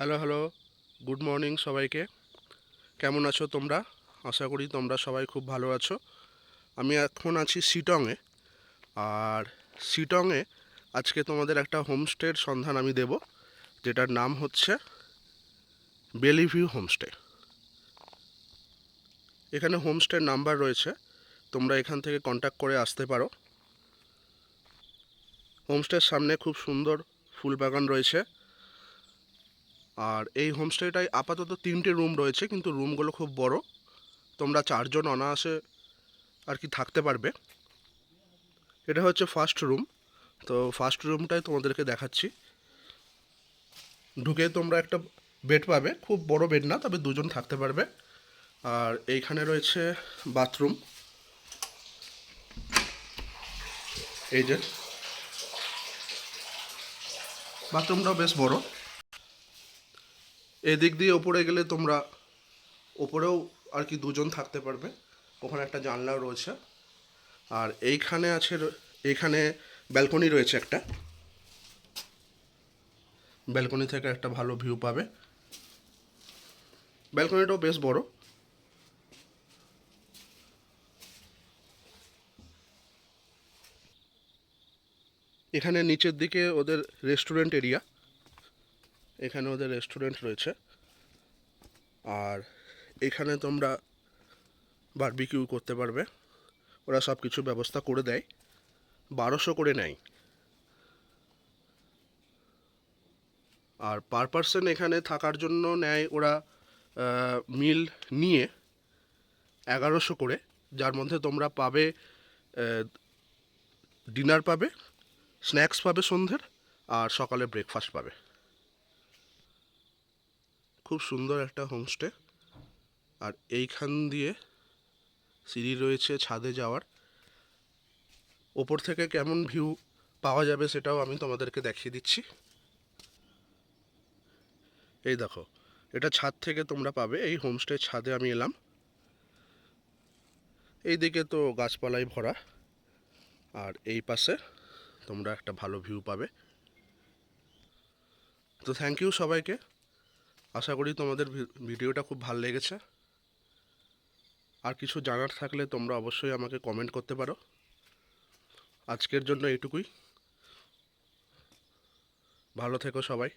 Hello hello good morning সবাইকে। কেমন আছো তোমরা? আশা করি তোমরা সবাই খুব ভালো আছো। আমি এখন আছি শিটংয়ে। আর শিটংয়ে আজকে তোমাদের একটা হোমস্টের সন্ধান আমি দেব, যেটার নাম হচ্ছে বেলিভিউ হোমস্টে। এখানে হোমস্টের নাম্বার রয়েছে, তোমরা এখান থেকে কন্ট্যাক্ট করে আসতে পারো। হোমস্টের সামনে খুব সুন্দর ফুল বাগান রয়েছে। আর এই হোমস্টেটায় আপাতত তিনটে রুম রয়েছে, কিন্তু রুমগুলো খুব বড়। তোমরা চারজন অনায়াসে আর কি থাকতে পারবে। এটা হচ্ছে ফার্স্ট রুম তো ফার্স্ট রুমটাই তোমাদেরকে দেখাচ্ছি। ঢুকে তোমরা একটা বেড পাবে। খুব বড় বেড না, তবে দুজন থাকতে পারবে। আর এইখানে রয়েছে বাথরুম এই যে। বাথরুমটাও বেশ বড়। এদিক দিয়ে ওপরে গেলে তোমরা, ওপরেও আর কি দুজন থাকতে পারবে। ওখানে একটা জানলাও রয়েছে। আর এইখানে আছে এইখানে ব্যালকনি রয়েছে একটা। ব্যালকনি থেকে একটা ভালো ভিউ পাবে। ব্যালকনিটাও বেশ বড়। এখানে নিচের দিকে ওদের রেস্টুরেন্ট এরিয়া। এখানে ওদের রেস্টুরেন্ট রয়েছে। আর এখানে তোমরা বারবিকিউ করতে পারবে। ওরা সব কিছু ব্যবস্থা করে দেয়। বারোশো করে নেয়। আর পার পার্সন এখানে থাকার জন্য নেয় ওরা মিল নিয়ে এগারোশো করে। যার মধ্যে তোমরা পাবে ডিনার পাবে স্ন্যাক্স পাবে সন্ধ্যের, আর সকালে ব্রেকফাস্ট পাবে। খুব সুন্দর একটা হোমস্টে আর এইখান দিয়ে সিঁড়ি রয়েছে ছাদে যাওয়ার। ওপর থেকে কেমন ভিউ পাওয়া যাবে সেটাও আমি তোমাদেরকে দেখিয়ে দিচ্ছি। এই দেখো, এটা ছাদ থেকে তোমরা পাবে। এই হোমস্টে ছাদে আমি এলাম। এই দিকে তো গাছপালায় ভরা। আর এই পাশে তোমরা একটা ভালো ভিউ পাবে। তো থ্যাংক ইউ সবাইকে। আশা করি তোমাদের ভিডিওটা খুব ভালো লেগেছে। আর কিছু জানার থাকলে তোমরা অবশ্যই আমাকে কমেন্ট করতে পারো। আজকের জন্য এটুকুই ভালো থেকো সবাই।